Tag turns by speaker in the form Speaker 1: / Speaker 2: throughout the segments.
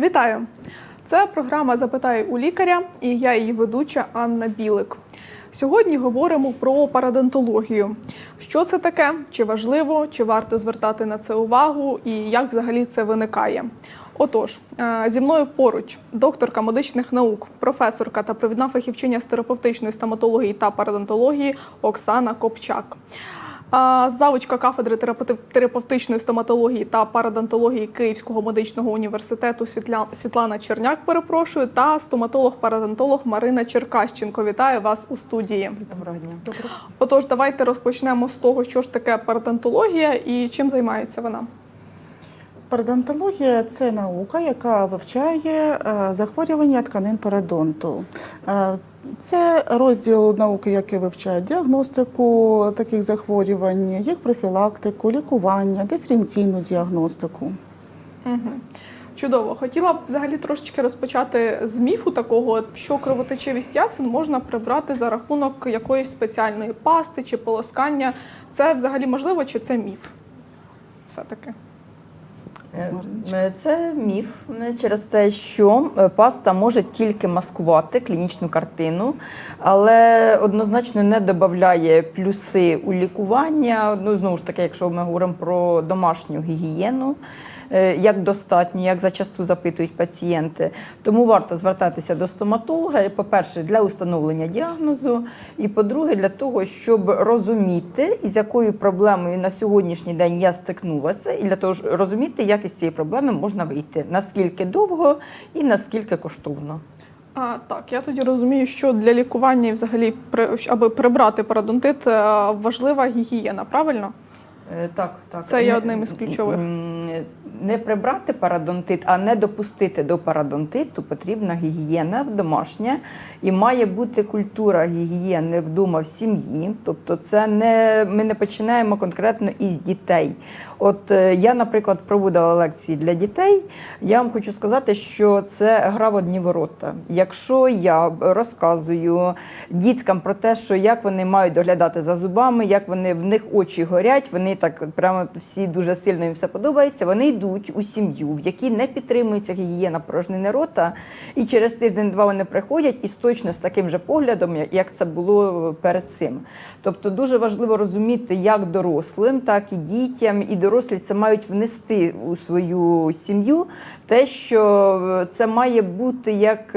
Speaker 1: Вітаю! Це програма Запитай у лікаря і я її ведуча Анна Білик. Сьогодні говоримо про парадонтологію. Що це таке, чи важливо, чи варто звертати на це увагу, і як взагалі це виникає. Отож, е, зі мною поруч докторка медичних наук, професорка та провідна фахівчиня з терапевтичної стоматології та парадонтології Оксана Копчак. Завучка кафедри терапевти- терапевтичної стоматології та парадонтології Київського медичного університету Світлана Черняк, перепрошую, та стоматолог-парадонтолог Марина Черкащенко. Вітаю вас у студії.
Speaker 2: Доброго дня.
Speaker 1: Отож, давайте розпочнемо з того, що ж таке парадонтологія і чим займається вона.
Speaker 2: Парадонтологія це наука, яка вивчає е, захворювання тканин парадонту. Е, Це розділ науки, який вивчає діагностику таких захворювань, їх профілактику, лікування, диференційну діагностику.
Speaker 1: Угу. Чудово. Хотіла б взагалі трошечки розпочати з міфу такого, що кровотечивість ясен можна прибрати за рахунок якоїсь спеціальної пасти чи полоскання. Це взагалі можливо чи це міф? Все-таки.
Speaker 3: Е, Це міф через те, що е, паста може тільки маскувати клінічну картину, але однозначно не додає плюси у лікування. Ну знову ж таки, якщо ми говоримо про домашню гігієну. Е, Як достатньо, як зачасту запитують пацієнти, тому варто звертатися до стоматолога. По-перше, для установлення діагнозу, і по-друге, для того, щоб розуміти, із якою проблемою на сьогоднішній день я стикнулася, і для того, щоб розуміти, як із цієї проблеми можна вийти, наскільки довго і наскільки коштовно.
Speaker 1: А, так, я тоді розумію, що для лікування і взагалі аби прибрати парадонтит, е, важлива гігієна, правильно?
Speaker 3: Е, Так, так.
Speaker 1: Це є одним із ключових.
Speaker 3: Не прибрати парадонтит, а не допустити до парадонтиту потрібна гігієна домашня і має бути культура гігієни вдома в сім'ї. Тобто, це не ми не починаємо конкретно із дітей. От е, я, наприклад, проводила лекції для дітей. Я вам хочу сказати, що це гра в одні ворота. Якщо я розказую діткам про те, що як вони мають доглядати за зубами, як вони в них очі горять, вони так прямо всі дуже сильно їм все подобається. Вони йдуть у сім'ю, в якій не підтримується гігієна порожнини рота, і через тиждень-два вони приходять із точно з таким же поглядом, як- це було перед цим. Тобто дуже важливо розуміти, як дорослим, так і дітям, і дорослі це мають внести у свою сім'ю те, що це має бути як.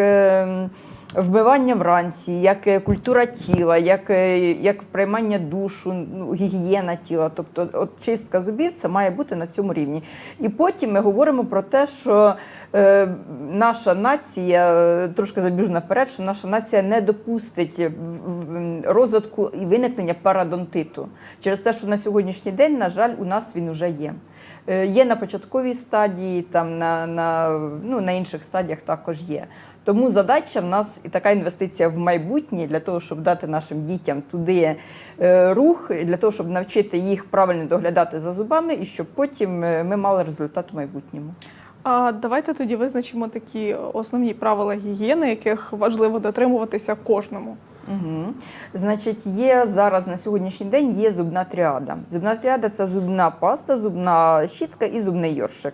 Speaker 3: Вмивання вранці, як е, культура тіла, як, е, як приймання душу, ну, гігієна тіла. Тобто, от чистка зубів це має бути на цьому рівні. І потім ми говоримо про те, що е, наша нація, е, трошки забіжу наперед, що наша нація не допустить розвитку і виникнення парадонтиту через те, що на сьогоднішній день, на жаль, у нас він вже є. Е, Є на початковій стадії, там на, на, ну, на інших стадіях також є. Тому задача в нас і така інвестиція в майбутнє для того, щоб дати нашим дітям туди е, рух, для того, щоб навчити їх правильно доглядати за зубами, і щоб потім е, ми мали результат у майбутньому.
Speaker 1: А давайте тоді визначимо такі основні правила гігієни, яких важливо дотримуватися кожному.
Speaker 3: Угу. Значить, є зараз на сьогоднішній день є зубна тріада. Зубна тріада це зубна паста, зубна щітка і зубний йоршик.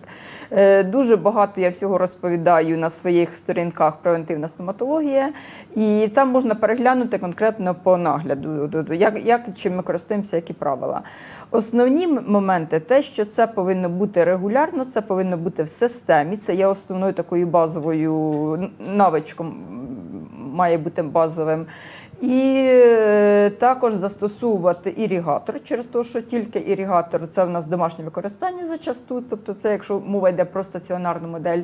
Speaker 3: Е, дуже багато я всього розповідаю на своїх сторінках превентивна стоматологія, і там можна переглянути конкретно по нагляду, як, як чим ми користуємося, які правила. Основні моменти, те, що це повинно бути регулярно, це повинно бути в системі. Це є основною такою базовою навичком має бути базовим. І е, також застосовувати іригатор через те, що тільки іригатор це в нас домашнє використання зачасту, тобто це якщо мова йде про стаціонарну модель.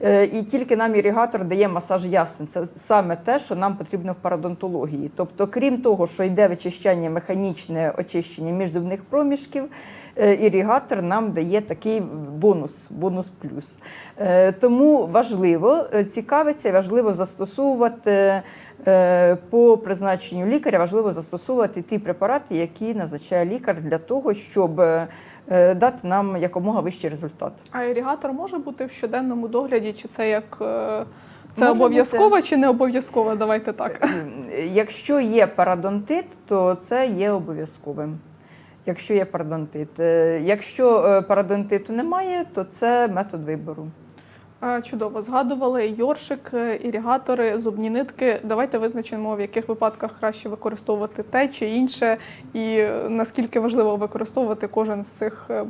Speaker 3: Е, І тільки нам іригатор дає масаж ясен. Це саме те, що нам потрібно в парадонтології. Тобто, крім того, що йде вичищання механічне очищення міжзубних проміжків, е, іригатор нам дає такий бонус, бонус плюс. Тому важливо цікавиться важливо застосовувати. Е, По призначенню лікаря важливо застосовувати ті препарати, які назначає лікар для того, щоб е, дати нам якомога вищий результат.
Speaker 1: А іригатор може бути в щоденному догляді, чи це як е, це
Speaker 3: Може
Speaker 1: обов'язково чи не обов'язково? Давайте так.
Speaker 3: Е, Якщо є парадонтит, то це є обов'язковим. Якщо є парадонтит. Е, Якщо е, парадонтиту немає, то це метод вибору.
Speaker 1: Е, Чудово, згадували йоршик, е, іригатори, зубні нитки. Давайте визначимо, в яких випадках краще використовувати те чи інше, і е, наскільки важливо використовувати кожен з цих е,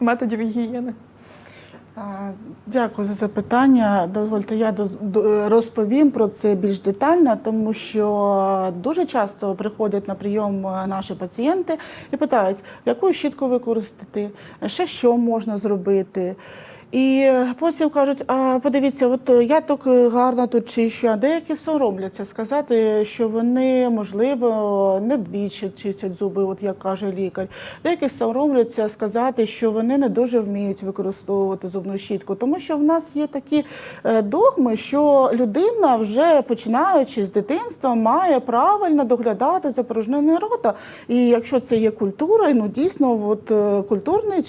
Speaker 1: методів гігієни.
Speaker 2: Дякую за запитання. Дозвольте, я розповім про це більш детально, тому що дуже часто приходять на прийом е, наші пацієнти і питають, яку щітку використати, ще що можна зробити. І потім кажуть: а подивіться, от е, я так гарно тут чищу, а деякі соромляться сказати, що вони, можливо, не двічі чистять зуби, от як каже лікар. Деякі соромляться сказати, що вони не дуже вміють використовувати зубну щітку, тому що в нас є такі е, догми, що людина вже починаючи з дитинства має правильно доглядати за порожниною рота. І якщо це є культура, ну дійсно, от е, культурний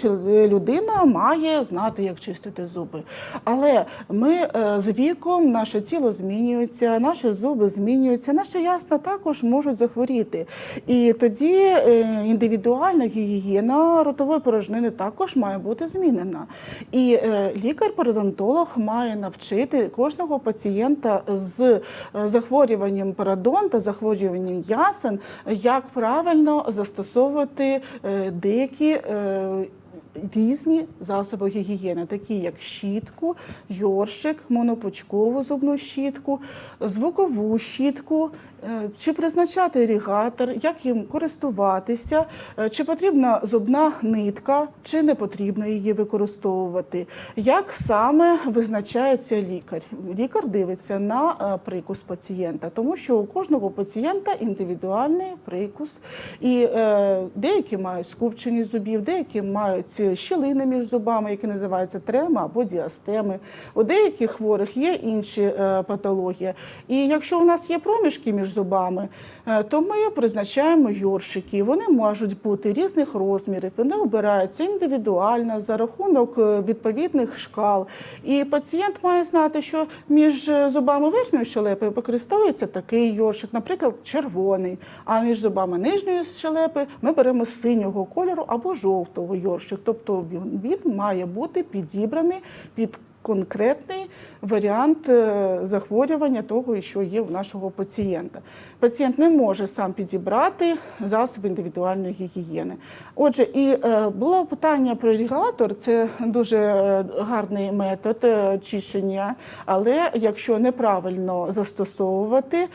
Speaker 2: людина має знати, як чистити зуби. Але ми е, з віком наше тіло змінюється, наші зуби змінюються, наші ясна також можуть захворіти. І тоді е, індивідуальна гігієна ротової порожнини також має бути змінена. І е, лікар-пародонтолог має навчити кожного пацієнта з захворюванням парадонта, захворюванням ясен, як правильно застосовувати деякі. Різні засоби гігієни, такі як щітку, йоршик, монопучкову зубну щітку, звукову щітку, е, чи призначати іригатор, як їм користуватися, е, чи потрібна зубна нитка, чи не потрібно її використовувати. Як саме визначається лікар? Лікар дивиться на е, прикус пацієнта, тому що у кожного пацієнта індивідуальний прикус, і деякі мають скупчені зубів, деякі мають щілини між зубами, які називаються треми або діастеми. У деяких хворих є інші е, патології. І якщо у нас є проміжки між зубами, е, то ми призначаємо йоршики. Вони можуть бути різних розмірів, вони обираються індивідуально за рахунок е, відповідних шкал. І пацієнт має знати, що між зубами верхньої щелепи використовується такий йоршик, наприклад, червоний. А між зубами нижньої щелепи ми беремо синього кольору або жовтого йоршик. Тобто він має бути підібраний під конкретний варіант е, захворювання того, що є в нашого пацієнта. Пацієнт не може сам підібрати засоби індивідуальної гігієни. Отже, і е, було питання про іригатор, це дуже е, гарний метод чищення, але якщо неправильно застосовувати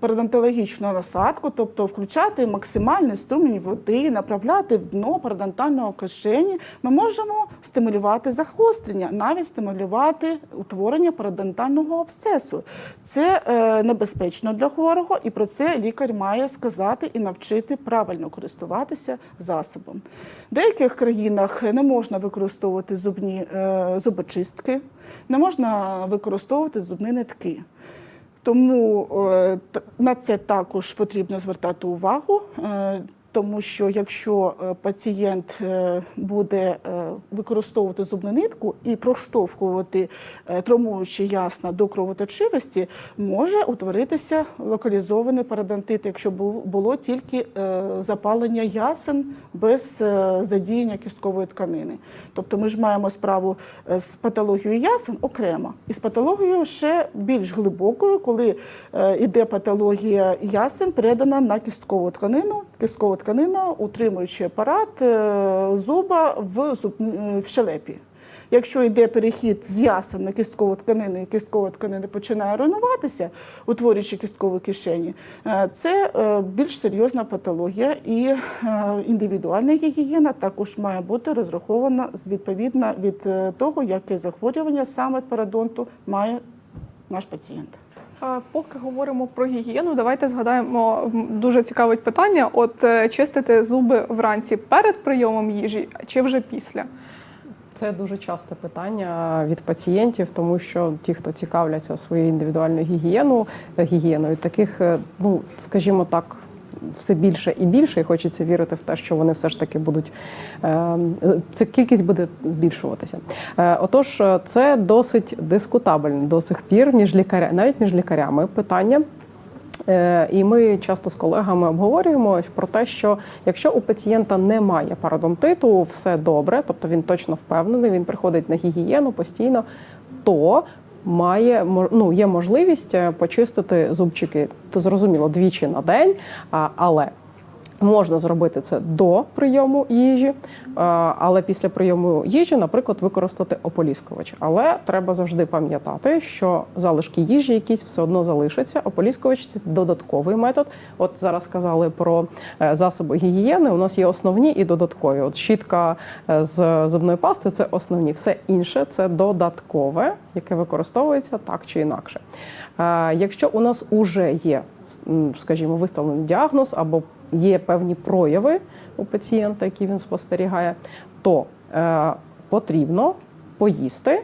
Speaker 2: парадонтологічну насадку, тобто включати максимальний струмінь води, направляти в дно парадонтального кишені, ми можемо стимулювати загострення, навіть стимулювати утворення парадонтального абсцесу. Це е, небезпечно для хворого, і про це лікар має сказати і навчити правильно користуватися засобом. В деяких країнах не можна використовувати зубні е, зубочистки, не можна використовувати зубні нитки. Тому е, на це також потрібно звертати увагу. е, Тому що якщо е, пацієнт е, буде е, використовувати зубну нитку і проштовхувати травмуючі ясна до кровоточивості, може утворитися локалізований парадонтит, якщо було тільки запалення ясен без задіяння кісткової тканини. Тобто ми ж маємо справу з патологією ясен окремо і з патологією ще більш глибокою, коли е, іде патологія ясен, передана на кісткову тканину. Кісткова тканина, утримуючи апарат е, зуба в, зуб, е, в щелепі. Якщо йде перехід з ясен на кісткову тканину, і кісткова тканина починає руйнуватися, утворюючи кісткові кишені, е, це більш серйозна патологія, і індивідуальна гігієна також має бути розрахована відповідно від того, яке захворювання саме парадонту має наш пацієнт.
Speaker 1: Поки говоримо про гігієну, давайте згадаємо дуже цікавить питання: от е, чистити зуби вранці перед прийомом їжі чи вже після?
Speaker 4: Це дуже часте питання від пацієнтів, тому що ті, хто цікавляться своєю індивідуальною гігієною, гігієною, таких, е, ну скажімо так. Все більше і більше, і хочеться вірити в те, що вони все ж таки будуть е, ця кількість буде збільшуватися. Е, отож, е, це досить дискутабельне до сих пір між лікаря, навіть між лікарями питання. Е, І ми часто з колегами обговорюємо про те, що якщо у пацієнта немає пародонтиту, все добре, тобто він точно впевнений, він приходить на гігієну постійно, то має ну, є можливість е, почистити зубчики, то зрозуміло, двічі на день, але Можна зробити це до прийому їжі, е, але після прийому їжі, наприклад, використати ополіскувач. Але треба завжди пам'ятати, що залишки їжі якісь все одно залишаться. Ополіскувач це додатковий метод. От зараз сказали про е, засоби гігієни. У нас є основні і додаткові. От щітка е, з зубної пасти це основні. Все інше це додаткове, яке використовується так чи інакше. Якщо у нас уже є, скажімо, виставлений діагноз або є певні прояви у пацієнта, які він спостерігає, то е, потрібно поїсти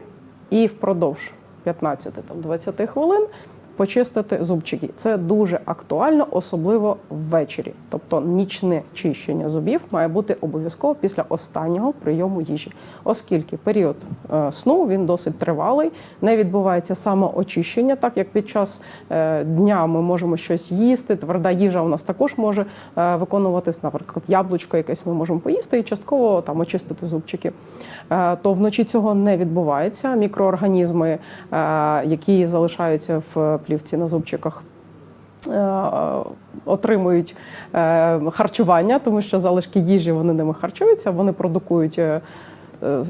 Speaker 4: і впродовж 15-20 хвилин почистити зубчики. Це дуже актуально, особливо ввечері. Тобто нічне чищення зубів має бути обов'язково після останнього прийому їжі, оскільки період е, сну він досить тривалий, не відбувається самоочищення, так як під час е, дня ми можемо щось їсти. Тверда їжа у нас також може е, виконуватись, наприклад, яблучко якесь ми можемо поїсти і частково там очистити зубчики. То вночі цього не відбувається. Мікроорганізми, які залишаються в плівці на зубчиках. е, Отримують е, харчування, тому що залишки їжі вони ними харчуються, вони продукують е,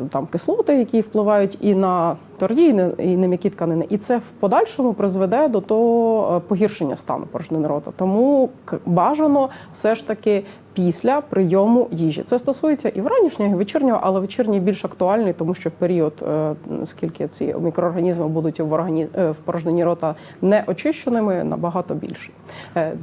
Speaker 4: там кислоти, які впливають і на тверді, і на, і на м'які тканини. І це в подальшому призведе до того е, погіршення стану порожнини рота. Тому бажано все ж таки після прийому їжі. Це стосується і вранішнього, і вечірнього, але вечірній більш актуальний, тому що період, е, скільки ці мікроорганізми будуть в органі е, в порожнині рота не очищеними, набагато більше.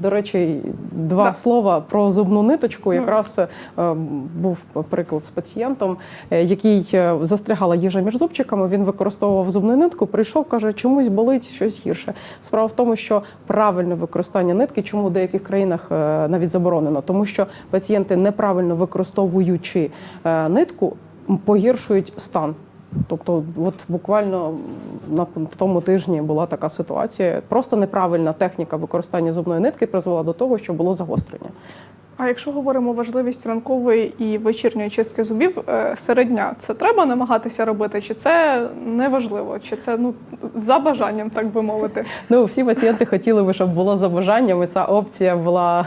Speaker 4: До речі, два
Speaker 1: Да.
Speaker 4: слова про зубну ниточку. Якраз е, був приклад з пацієнтом, який застрягала їжа між зубчиками. Він використовував зубну нитку, прийшов, каже, чомусь болить щось гірше. Справа в тому, що правильне використання нитки, чому в деяких країнах е, навіть заборонено, тому що пацієнти неправильно використовуючи е, нитку, погіршують стан. Тобто, от буквально на тому тижні була така ситуація. Просто неправильна техніка використання зубної нитки призвела до того, що було загострення.
Speaker 1: А якщо говоримо важливість ранкової і вечірньої чистки зубів е, серед дня, це треба намагатися робити, чи це не важливо, чи це ну за бажанням, так би мовити?
Speaker 4: Ну, всі пацієнти хотіли би, щоб було за бажанням, і ця опція була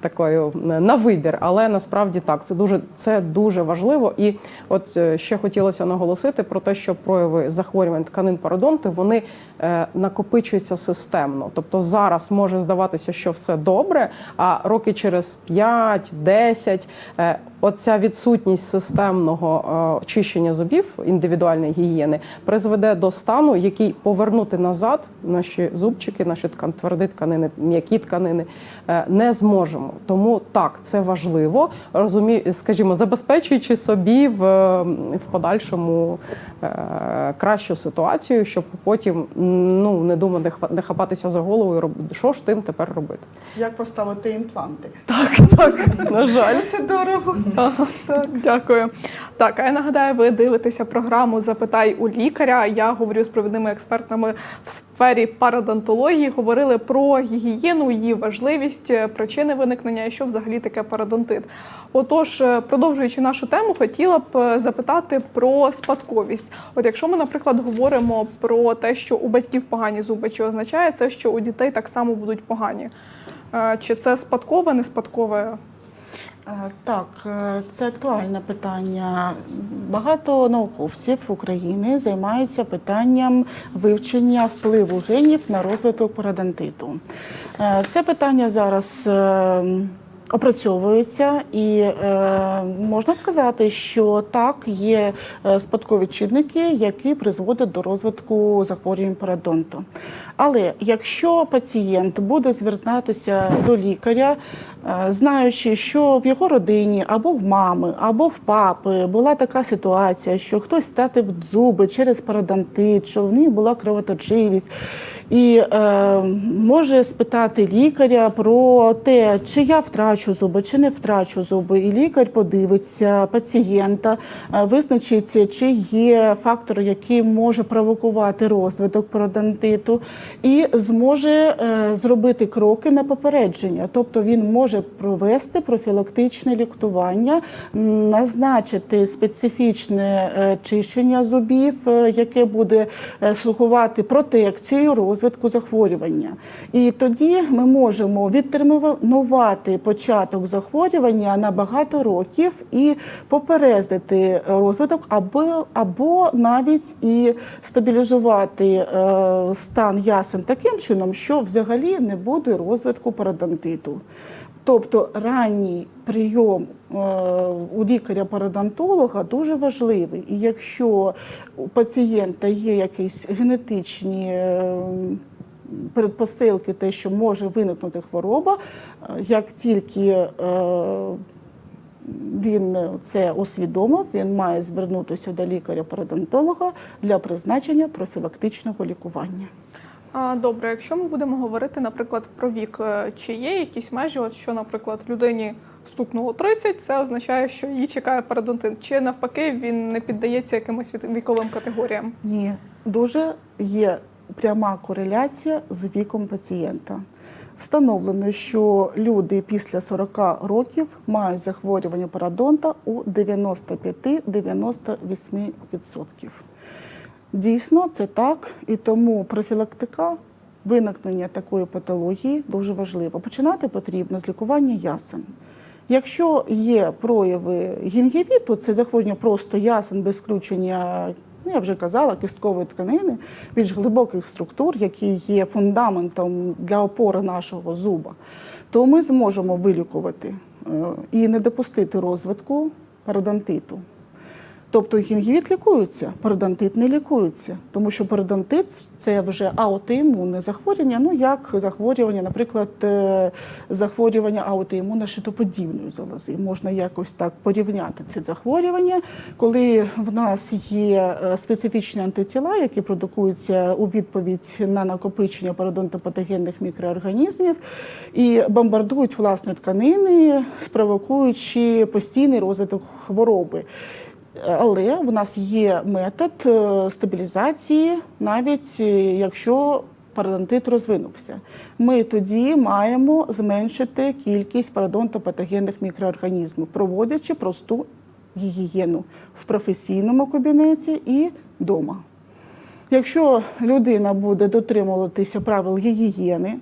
Speaker 4: такою е, на вибір. Але насправді так, це дуже це дуже важливо. І от е, ще хотілося наголосити про те, що прояви захворювань тканин пародонту вони е, накопичуються системно. Тобто зараз може здаватися, що все добре, а роки через 5-10 е, оця відсутність системного е, очищення зубів індивідуальної гігієни призведе до стану, який повернути назад наші зубчики, наші ткан, тверді тканини, м'які тканини е, не зможемо. Тому так, це важливо, розумію, скажімо, забезпечуючи собі в, в подальшому е, кращу ситуацію, щоб потім ну не думати, не хапатися за голову і робити, що ж тим тепер робити.
Speaker 2: Як поставити імпланти?
Speaker 4: Так, на жаль.
Speaker 2: Це дорого.
Speaker 1: Так, дякую. Так, а я нагадаю, ви дивитеся програму Запитай у лікаря. Я говорю з провідними експертами в сфері парадонтології. Говорили про гігієну, її важливість, причини виникнення і що взагалі таке парадонтит. Отож, е, продовжуючи нашу тему, хотіла б е, запитати про спадковість. От якщо ми, наприклад, говоримо про те, що у батьків погані зуби, чи означає це, що у дітей так само будуть погані? Е, Чи це спадкове, не спадкове?
Speaker 2: Е, Так, е, це актуальне питання. Багато науковців України займаються питанням вивчення впливу генів на розвиток парадонтиту. Е, Це питання зараз опрацьовується, і е, можна сказати, що так, є е, спадкові чинники, які призводять до розвитку захворювань парадонту. Але якщо пацієнт буде звертатися до лікаря, е, знаючи, що в його родині або в мами, або в папи була така ситуація, що хтось статив зуби через парадонтит, що в них була кровоточивість, і е, може спитати лікаря про те, чи я втрачу зуби, чи не втрачу зуби. І лікар подивиться пацієнта, е, визначить, чи є фактор, який може провокувати розвиток пародонтиту, і зможе е, зробити кроки на попередження. Тобто він може провести профілактичне лікування, назначити специфічне е, чищення зубів, е, яке буде слугувати протекцією розвитку захворювання. І тоді ми можемо відтермінувати початок захворювання на багато років і попередити розвиток, або, або навіть і стабілізувати е, стан ясен таким чином, що взагалі не буде розвитку пародонтиту. Тобто ранній прийом у лікаря-пародонтолога дуже важливий. І якщо у пацієнта є якісь генетичні е, передпосилки, те, що може виникнути хвороба, е, як тільки е, він це усвідомив, він має звернутися до лікаря-пародонтолога для призначення профілактичного лікування.
Speaker 1: Добре, якщо ми будемо говорити, наприклад, про вік, е, чи є якісь межі, от що, наприклад, людині стукнуло 30, це означає, що її чекає пародонтит, чи навпаки він не піддається якимось віковим категоріям?
Speaker 2: Ні, дуже є пряма кореляція з віком пацієнта. Встановлено, що люди після 40 років мають захворювання парадонта у 95-98%. Дійсно, це так, і тому профілактика виникнення такої патології дуже важлива. Починати потрібно з лікування ясен. Якщо є прояви гінгівіту, це захворювання просто ясен без включення, ну я вже казала, кісткової тканини, більш глибоких структур, які є фундаментом для опори нашого зуба, то ми зможемо вилікувати е, і не допустити розвитку пародонтиту. Тобто гінгівіт лікується, пародонтит не лікується, тому що пародонтит – це вже аутоімунне захворювання, ну як захворювання, наприклад, е, захворювання аутоімунно шитоподібної залози. Можна якось так порівняти ці захворювання, коли в нас є е, специфічні антитіла, які продукуються у відповідь на накопичення пародонтопатогенних мікроорганізмів і бомбардують власне тканини, спровокуючи постійний розвиток хвороби. Але в нас є метод е, стабілізації, навіть е, якщо пародонтит розвинувся. Ми тоді маємо зменшити кількість пародонтопатогенних мікроорганізмів, проводячи просту гігієну в професійному кабінеті і вдома. Якщо людина буде дотримуватися правил гігієни,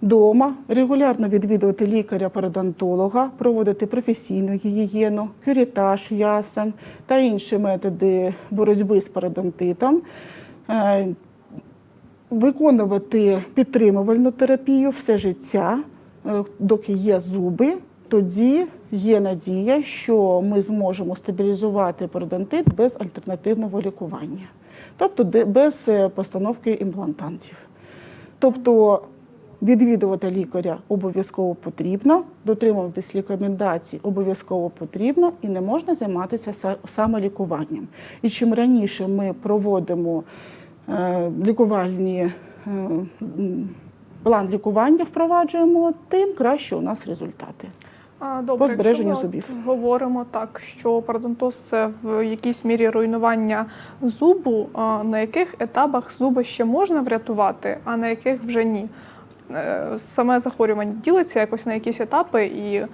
Speaker 2: Дома регулярно відвідувати лікаря-пародонтолога, проводити професійну гігієну, кюрітаж ясен та інші методи боротьби з пародонтитом, е, виконувати підтримувальну терапію все життя, е, доки є зуби, тоді є надія, що ми зможемо стабілізувати пародонтит без альтернативного лікування, тобто без е, постановки імплантантів. Тобто відвідувати лікаря обов'язково потрібно, дотримуватись рекомендацій обов'язково потрібно і не можна займатися са- самолікуванням. І чим раніше ми проводимо е, лікувальні е, план лікування впроваджуємо, тим краще у нас результати.
Speaker 1: Добре,
Speaker 2: По збереженню
Speaker 1: якщо ми
Speaker 2: зубів.
Speaker 1: говоримо так, що пародонтоз це в якійсь мірі руйнування зубу, на яких етапах зуби ще можна врятувати, а на яких вже ні. Е, Саме захворювання ділиться якось на якісь етапи, і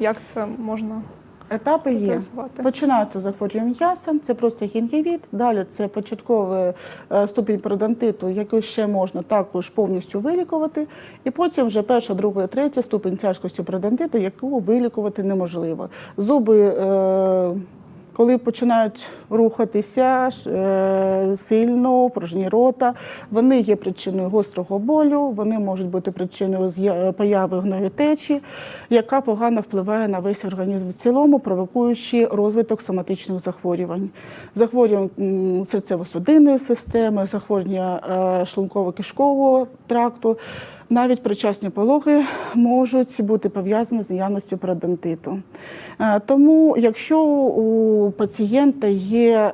Speaker 1: як це можна
Speaker 2: Етапи є. Починається захворювання ясен, це просто гінгівіт. Далі це початковий е, ступінь пародонтиту, який ще можна також повністю вилікувати. І потім вже перша, друга, третя ступінь тяжкості пародонтиту, яку вилікувати неможливо. Зуби. Е, коли починають рухатися е, сильно, порожні рота, вони є причиною гострого болю, вони можуть бути причиною з'я- появи гноєтечі, яка погано впливає на весь організм в цілому, провокуючи розвиток соматичних захворювань, захворювань серцево-судинної системи, захворювання е, шлунково-кишкового тракту. Навіть причасні пологи можуть бути пов'язані з наявністю пародонтиту. Е, Тому, якщо у пацієнта є е,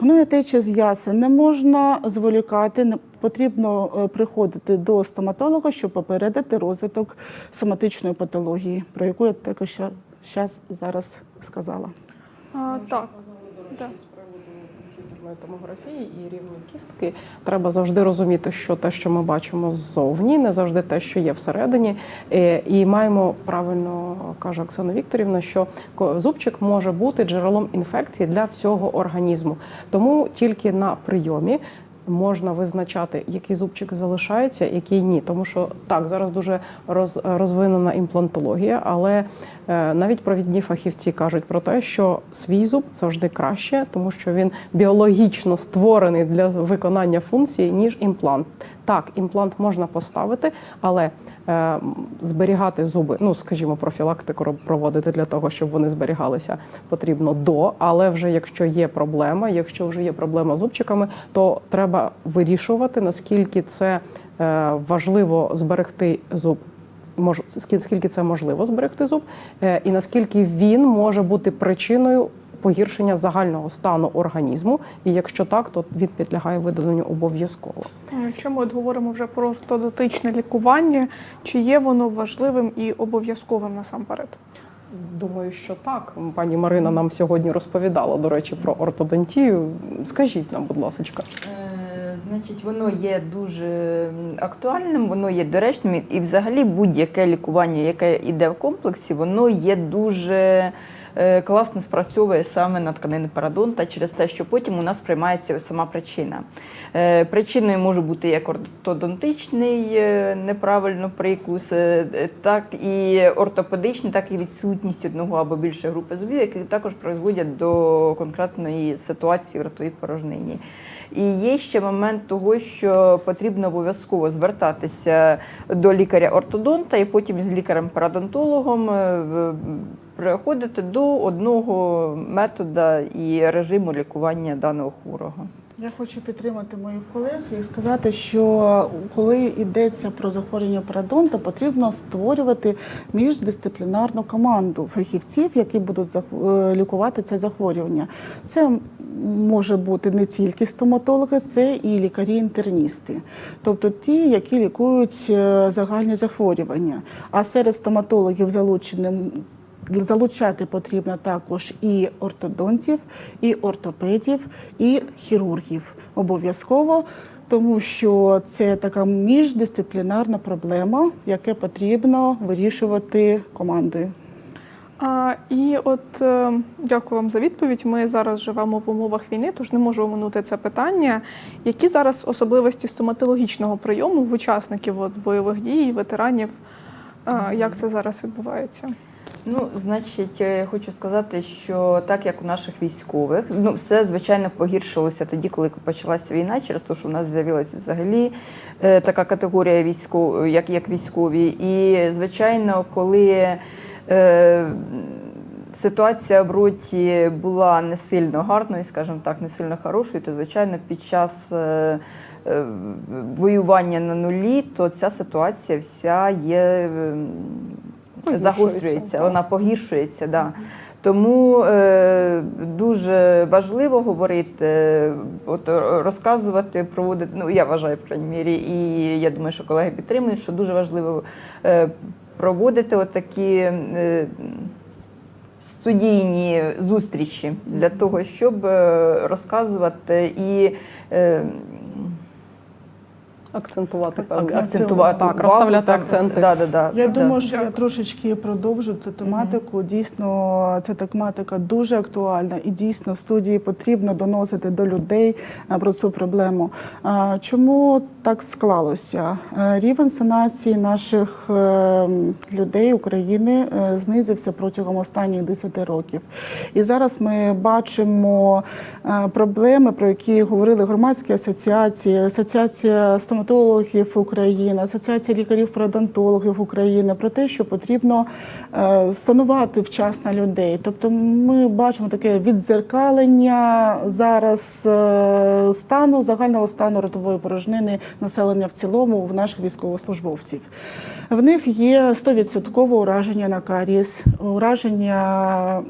Speaker 2: гноєтеча з ясен, не можна зволікати, не- потрібно е, приходити до стоматолога, щоб попередити розвиток соматичної патології, про яку я також зараз зараз сказала.
Speaker 1: А, так. Да.
Speaker 4: з приводу комп'ютерної томографії і рівня кістки треба завжди розуміти, що те, що ми бачимо ззовні, не завжди те, що є всередині. Е, І маємо правильно каже Оксана Вікторівна, що зубчик може бути джерелом інфекції для всього організму. Тому тільки на прийомі. Можна визначати, який зубчик залишається, який ні. Тому що так, зараз дуже роз, розвинена імплантологія, але навіть провідні фахівці кажуть про те, що свій зуб завжди краще, тому що він біологічно створений для виконання функції, ніж імплант. Так, імплант можна поставити, але е, зберігати зуби, ну скажімо, профілактику проводити для того, щоб вони зберігалися, потрібно до. Але вже якщо є проблема, якщо вже є проблема з зубчиками, то треба вирішувати наскільки це е, важливо зберегти зуб. Мож, скільки це можливо зберегти зуб, е, і наскільки він може бути причиною погіршення загального стану організму. І якщо так, то він підлягає видаленню обов'язково.
Speaker 1: Якщо ми от говоримо вже про ортодонтичне лікування, чи є воно важливим і обов'язковим насамперед?
Speaker 4: Думаю, що так. Пані Марина нам сьогодні розповідала, до речі, про ортодонтію. Скажіть нам, будь ласка.
Speaker 3: Значить, воно є дуже актуальним, воно є доречним, і взагалі будь-яке лікування, яке йде в комплексі, воно є дуже класно спрацьовує саме на тканини парадонта через те, що потім у нас приймається сама причина. Е, Причиною може бути як ортодонтичний е, неправильно прикус, е, е, так і ортопедичний, так і відсутність одного або більше групи зубів, які також призводять до конкретної ситуації в ротовій порожнині. І є ще момент того, що потрібно обов'язково звертатися до лікаря-ортодонта і потім з лікарем-парадонтологом е, переходити до одного метода і режиму лікування даного хворого.
Speaker 2: Я хочу підтримати моїх колег і сказати, що коли йдеться про захворювання парадонта, потрібно створювати міждисциплінарну команду фахівців, які будуть е, лікувати це захворювання. Це може бути не тільки стоматологи, це і лікарі-інтерністи, тобто ті, які лікують е, загальні захворювання. А серед стоматологів залученим Залучати потрібно також і ортодонтів, і ортопедів, і хірургів обов'язково, тому що це така міждисциплінарна проблема, яке потрібно вирішувати командою.
Speaker 1: А, і от е, дякую вам за відповідь. Ми зараз живемо в умовах війни, тож не можу оминути це питання. Які зараз особливості стоматологічного прийому в учасників от, бойових дій, ветеранів? А, як це зараз відбувається?
Speaker 3: Ну, значить, е, хочу сказати, що так як у наших військових, ну все звичайно погіршилося тоді, коли почалася війна, через те, що в нас з'явилася взагалі е, така категорія військов, як, як військові. І звичайно, коли е, ситуація в роті була не сильно гарною, скажімо так, не сильно хорошою, то звичайно під час. е, е, Воювання на нулі, то ця ситуація вся є загострюється, вона погіршується. Да. Тому е, дуже важливо говорити, е, от, е, розказувати, проводити. Ну я вважаю, по крайній мірі, і я думаю, що колеги підтримують, що дуже важливо е, проводити отакі е, студійні зустрічі для того, щоб е, розказувати і.
Speaker 4: Акцентувати
Speaker 2: Ак-
Speaker 4: певні
Speaker 3: акцентувати
Speaker 4: Так, розставляти
Speaker 3: саме-
Speaker 4: акценти.
Speaker 3: Да, да, да,
Speaker 2: Я
Speaker 3: да.
Speaker 2: думаю, що я трошечки продовжу цю тематику. Дійсно, ця тематика дуже актуальна, і дійсно в студії потрібно доносити до людей про цю проблему. Чому так склалося? Рівень санації наших е, людей України е, знизився протягом останніх 10 років. І зараз ми бачимо проблеми, про які говорили громадські асоціації, асоціація стоматологів стоматологів України, Асоціація лікарів-парадонтологів України про те, що потрібно е, вчасно людей. Тобто, ми бачимо таке відзеркалення зараз е, стану загального стану ротової порожнини населення в цілому в наших військовослужбовців. В них є 100% ураження на карієс, ураження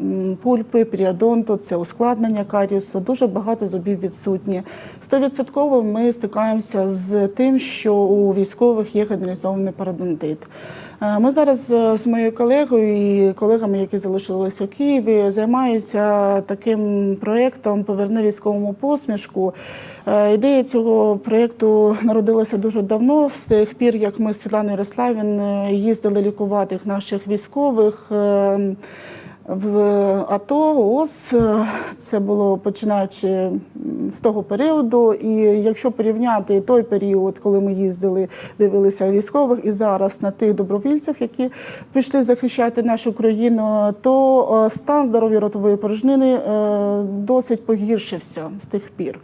Speaker 2: пульпи, періодонту, це ускладнення карієсу, дуже багато зубів відсутні. 100% ми стикаємося з тим, що у військових є генералізований парадонтит. Е, Ми зараз е, з моєю колегою і колегами, які залишилися у Києві, займаються таким проєктом Поверни військовому посмішку. Е, Ідея цього проєкту народилася дуже давно, з тих пір, як ми з Світланою Ярославін їздили лікувати наших військових. Е, В АТО ООС е, це було починаючи з того періоду. І якщо порівняти той період, коли ми їздили, дивилися військових, і зараз на тих добровільців, які пішли захищати нашу країну, то е, стан здоров'я ротової порожнини е, досить погіршився з тих пір.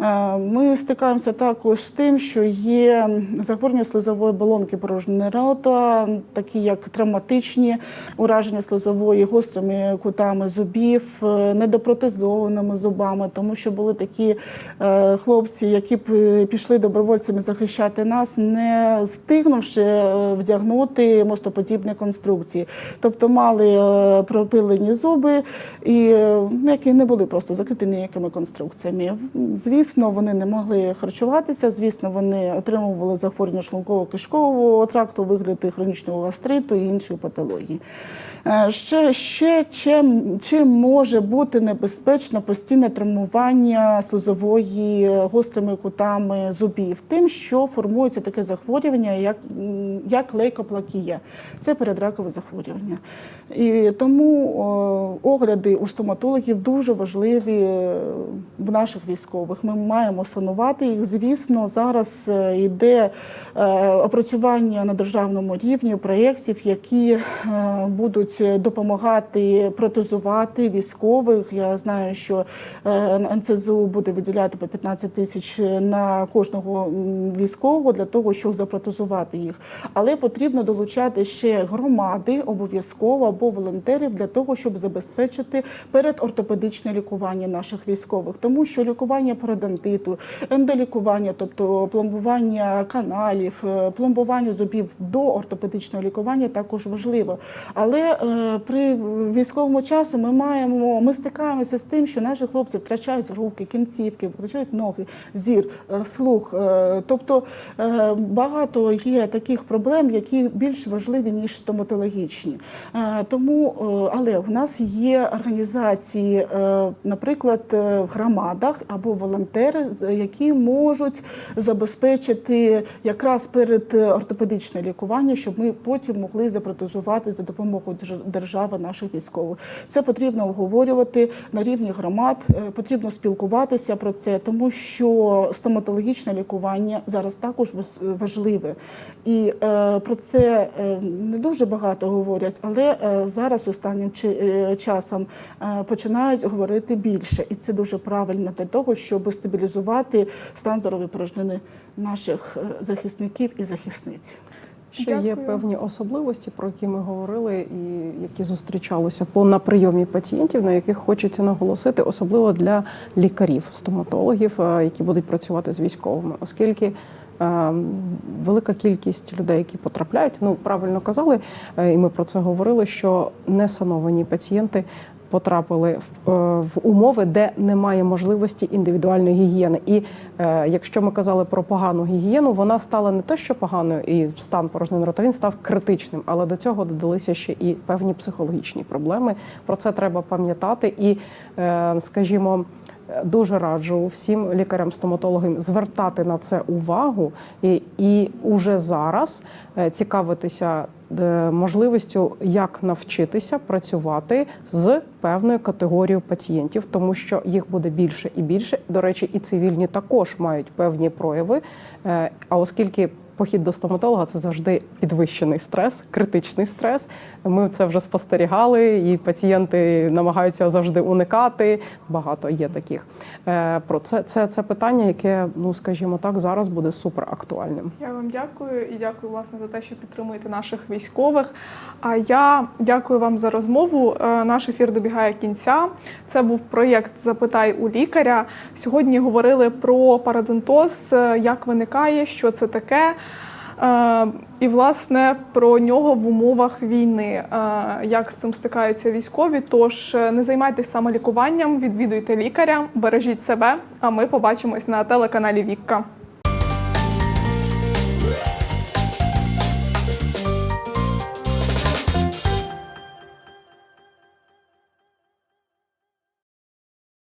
Speaker 2: Е, Ми стикаємося також з тим, що є захворювання слизової балонки порожнини рота, такі як травматичні ураження слизової гострими кутами зубів, е, недопротезованими зубами, тому що були такі е, хлопці, які пішли добровольцями захищати нас, не стигнувши е, вдягнути мостоподібні конструкції. Тобто мали пропилені зуби, і які не були просто закриті ніякими конструкціями. Звісно, вони не могли харчуватися, звісно, вони отримували захворювання шлунково-кишкового тракту, вигляди хронічного гастриту і інших патологій. Е, Ще, ще чим, чим може бути небезпечно постійне травмування слизової гострими кутами зубів? Тим, що формується таке захворювання, як, як лейкоплакія. Це передракове захворювання. І тому о, огляди у стоматологів дуже важливі е, в наших військових. Ми маємо санувати їх. Звісно, зараз е, йде е, опрацювання на державному рівні проєктів, які е, будуть допомагати протезувати військових. Я знаю, що НЦЗУ буде виділяти по 15 тисяч на кожного військового для того, щоб запротезувати їх. Але потрібно долучати ще громади обов'язково або волонтерів для того, щоб забезпечити передортопедичне лікування наших військових, тому що лікування парадонтиту, ендолікування, тобто пломбування каналів, е, пломбування зубів до ортопедичного лікування також важливо. Але е, при військовому часу ми маємо, ми стикаємося з тим, що наші хлопці втрачають руки, кінцівки, втрачають ноги, зір, е, слух. Тобто багато є таких проблем, які більш важливі ніж стоматологічні. Тому, але в нас є організації, наприклад, в громадах або волонтери, з- які можуть забезпечити якраз перед е, ортопедичне лікування, щоб ми потім могли запротезувати за допомогою держави наших військових. Це потрібно обговорювати на рівні громад, е, потрібно спілкуватися про це, тому що стоматологічне лікування зараз також важливе. І е, про це е, не дуже багато говорять, але е, зараз останнім е, часом е, починають говорити більше, і це дуже правильно для того, щоб стабілізувати стан здоров'я порожнини наших е, захисників і захисниць.
Speaker 4: Ще є певні особливості, про які ми говорили, і які зустрічалися по на прийомі пацієнтів, на яких хочеться наголосити, особливо для лікарів, стоматологів, е, які будуть працювати з військовими, оскільки. е, Велика кількість людей, які потрапляють, ну правильно казали, е, і ми про це говорили, що несановані пацієнти потрапили в, е, в умови, де немає можливості індивідуальної гігієни. І е, якщо ми казали про погану гігієну, вона стала не те, що поганою, і стан порожнин рота став критичним, але до цього додалися ще і певні психологічні проблеми. Про це треба пам'ятати і, е, скажімо. Дуже раджу всім лікарям-стоматологам звертати на це увагу і, і уже зараз е, цікавитися можливістю, як навчитися працювати з певною категорією пацієнтів, тому що їх буде більше і більше. До речі, і цивільні також мають певні прояви. Е, А оскільки похід до стоматолога це завжди підвищений стрес, критичний стрес. Ми це вже спостерігали, і пацієнти намагаються завжди уникати. Багато є таких. Е, Про це, це, це питання, яке, ну скажімо так, зараз буде супер актуальним.
Speaker 1: Я вам дякую і дякую власне за те, що підтримуєте наших військових. А я дякую вам за розмову. Е, Наш ефір добігає кінця. Це був проєкт Запитай у лікаря. Сьогодні говорили про парадонтоз, е, як виникає, що це таке. Е, І власне про нього в умовах війни, е, як з цим стикаються військові. Тож е, не займайтесь самолікуванням, відвідуйте лікаря, бережіть себе. А ми побачимось на телеканалі Вікка.